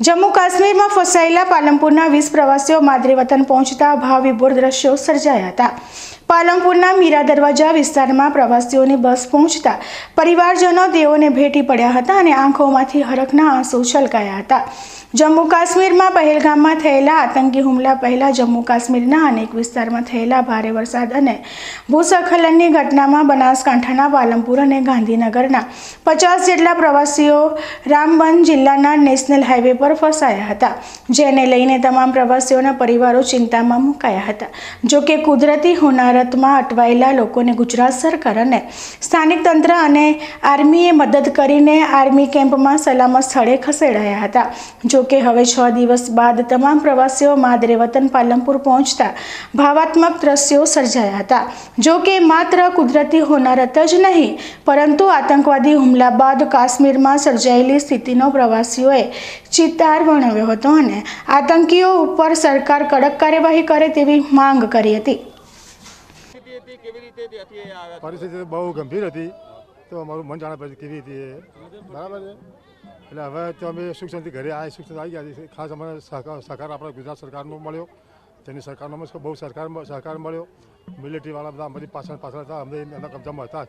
જમ્મુ કાશ્મીરમાં ફસાયેલા પાલનપુરના વીસ પ્રવાસીઓ માદરે વતન પહોંચતા ભાવવિભોર દ્રશ્યો સર્જાયા હતા. પાલનપુરના મીરા દરવાજા વિસ્તારમાં પ્રવાસીઓની બસ પહોંચતા પરિવારજનો તેઓને ભેટી પડ્યા હતા અને આંખોમાંથી હરખના આંસુ છલકાયા હતા. જમ્મુ કાશ્મીરમાં પહેલગામમાં થયેલા આતંકી હુમલા પહેલા જમ્મુ કાશ્મીરના અનેક વિસ્તારમાં થયેલા ભારે વરસાદ અને ભૂસ્ખલનની ઘટનામાં બનાસકાંઠાના પાલનપુર અને ગાંધીનગરના પચાસ જેટલા પ્રવાસીઓ રામબન જિલ્લાના નેશનલ હાઈવે પર ફસાયા હતા, જેને લઈને તમામ પ્રવાસીઓના પરિવારો ચિંતામાં મુકાયા હતા. જોકે કુદરતી કુદરતી હોનારતમાં અટવાયેલા લોકોને ગુજરાત સરકાર અને સ્થાનિક તંત્ર અને આર્મીએ મદદ કરીને આર્મી કેમ્પમાં સલામત સ્થળે ખસેડાયા હતા. જોકે હવે છ દિવસ બાદ તમામ પ્રવાસીઓ માદરે વતન પાલનપુર પહોંચતા ભાવાત્મક દ્રશ્યો સર્જાયા હતા. જોકે માત્ર કુદરતી હોનારત જ નહીં, પરંતુ આતંકવાદી હુમલા બાદ કાશ્મીરમાં સર્જાયેલી સ્થિતિનો પ્રવાસીઓએ ચિત્તાર વર્ણવ્યો હતો અને આતંકીઓ ઉપર સરકાર કડક કાર્યવાહી કરે તેવી માંગ કરી હતી. પરિસ્થિતિ બહુ ગંભીર હતી. તો અમારું મન જાણે કેવી હતી. બરાબર છે? એટલે હવે તો અમે સુખ શાંતિ ઘરે આ સુખ શાંતિ આવી ગયા. છે ખાસ અમારે સહકાર આપણા ગુજરાત સરકારનો મળ્યો. તેની સરકારનો અમને બહુ સરકાર સહકાર મળ્યો. મિલિટરીવાળા બધા અમારી પાછળ પાછળ હતા. અમને એમના કબજામાં હતા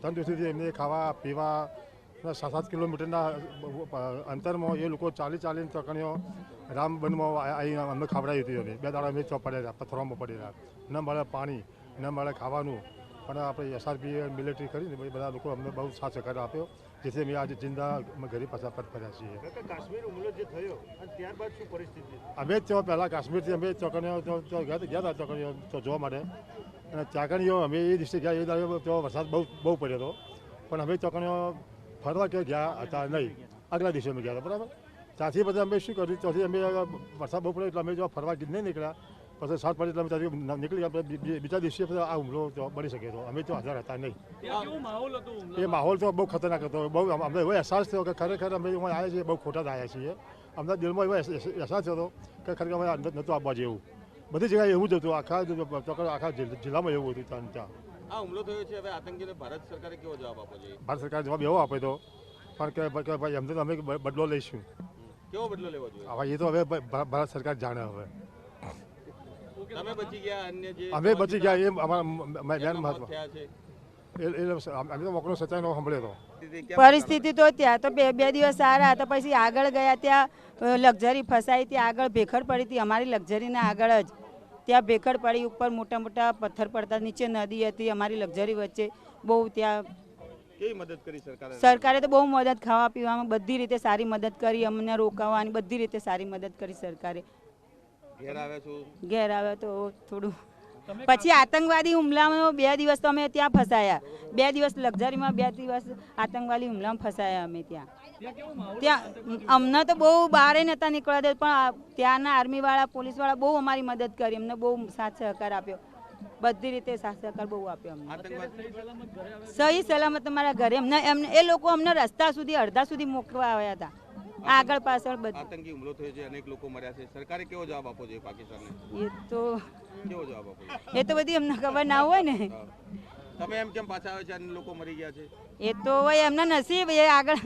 ત્રણ એમને ખાવા પીવા સાત સાત કિલોમીટરના અંતરમાં એ લોકો ચાલી, ચાલીને ચોકણીઓ રામબનમાં આવી અમને ખવડાવી હતી. બે દાડા અમે ચો હતા, પથ્થરોમાં પડેલા. ન મળે પાણી. ન મળે ખાવાનું. પણ આપણે એસઆરપી મિલિટરી કરીને બધા લોકો અમને બહુ સાથ સહકાર આપ્યો. જેથી અમે આજે જિંદા અમે ઘરે પાછા પરત ફર્યા છીએ. કાશ્મીર હુમલો જે થયો ત્યારબાદ શું પરિસ્થિતિ? અમે જ પહેલાં કાશ્મીરથી અમે તો ગયા હતા- ચોકડીઓ ચોકણીઓ જોવા માટે. અને ચાકણીઓ અમે એ દિવસે ગયા એ દાડે વરસાદ બહુ બહુ પડ્યો હતો. પણ અમે ચોકણીઓ ફરવા કે ગયા હતા નહીં. આગલા દિવસે અમે ગયા હતા બરાબર? ત્યાંથી બધા અમે શું કર્યું? ત્યાંથી અમે વરસાદ બહુ પડ્યો એટલે અમે જો ફરવા નહીં નીકળ્યા. પછી સાત પાંચ એટલા અમે ત્યાંથી નીકળી ગયા બીજા દિવસે પછી આ હુમલો બની શકે તો. અમે તો હાજર હતા નહીં. એ માહોલ તો બહુ ખતરનાક હતો. બહુ અમને એવો અહેસાસ થયો કે ખરેખર અમે આવ્યા છીએ બહુ ખોટા જ આવ્યા છીએ. અમને દિલમાં એવો અહેસાસ થયો હતો કે ખરેખર અમે અંદર નહોતું આવવા જેવું. બધી જગ્યાએ એવું જ હતું. આખા ચોક્કસ આખા જિલ્લામાં એવું હતું ત્યાં ત્યાં. આ હુમલો થયો છે હવે આતંકીને ભારત સરકારે કેવો જવાબ આપવો જોઈએ? ભારત સરકાર જવાબ એવો આપે તો પણ કે ભાઈ એમને તો અમે બદલો લઈશું. કેવો બદલો લેવો જોઈએ? હવે એ તો હવે ભારત સરકાર જાણે હવે. તમે બચી ગયા અન્ય જે અમે બચી ગયા એ અમારા મેન અમે તો મોકલો સાંભળ્યો હતો પરિસ્થિતિ તો ત્યાં તો બે બે દિવસ સારા હતા પછી આગળ ગયા ત્યાં લક્ઝરી ફસાઈ ત્યાં આગળ ભેખડ પડી હતી અમારી લક્ઝરીના આગળ જ. ત્યાં ભેખડ પડી ઉપર મોટા મોટા પથ્થર પડતા નીચે નદી હતી અમારી લક્ઝરી વચ્ચે. બહુ ત્યાં કેવી મદદ કરી સરકારે? સરકારે તો બહુ મદદ ખાવા પીવામાં બધી રીતે સારી મદદ કરી અમને રોકાવાની બધી રીતે સારી મદદ કરી સરકારે. ઘેર આવ્યા છો? ઘેર આવે તો થોડું. પછી આતંકવાદી હુમલામાં બે દિવસ તો અમે ત્યાં ફસાયા. બે દિવસ લક્ઝરીમાં બે દિવસ આતંકવાદી હુમલામાં ફસાયા અમે ત્યાં. ત્યાં અમને તો બહુ બહાર નહોતા નીકળવા દે પણ ત્યાંના આર્મીવાળા પોલીસવાળા બહુ અમારી મદદ કરી અમને બહુ સાથ સહકાર આપ્યો. બધી રીતે સાથ સહકાર બહુ આપ્યો અમને. સહી સલામત અમારા ઘરે. એમને એમને એ લોકો અમને રસ્તા સુધી અડધા સુધી મોકલવા આવ્યા હતા. આગળ પાછળ બધું. આતંકી હુમલો થયો છે અનેક લોકો મર્યા છે. સરકારે કેવો જવાબ આપવો જોઈએ પાકિસ્તાનને? એ તો કેવો જવાબ આપવો એ તો બધી અમને ખબર ના હોય ને. તમે એમ કેમ પાછા આવે છે અને લોકો મરી ગયા છે? એ તો હોય એમના નસીબ એ આગળ